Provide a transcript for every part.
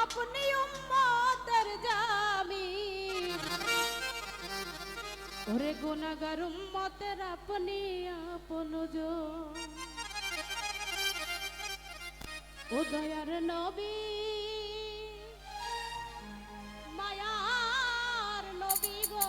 আপনি উম্মতের জামি ওরে গুনাগার উম্মতের আপনি আপন উদয়ার নবী। মায়ার নবী গো।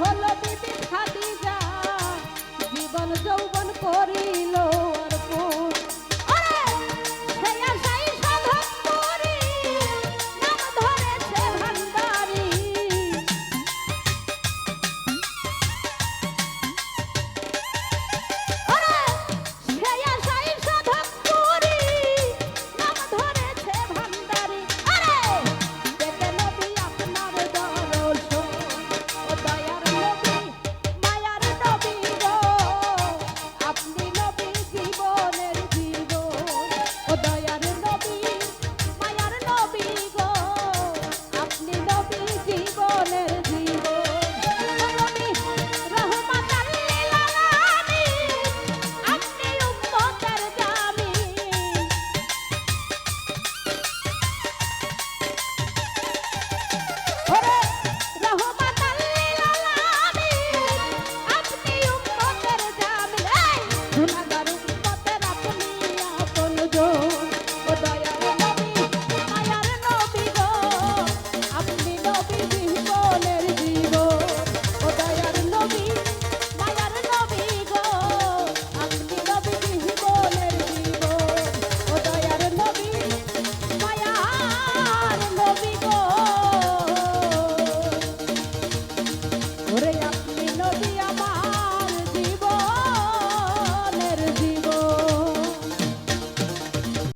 হলো বিবি খাদিজা জীবন যৌবন করিল।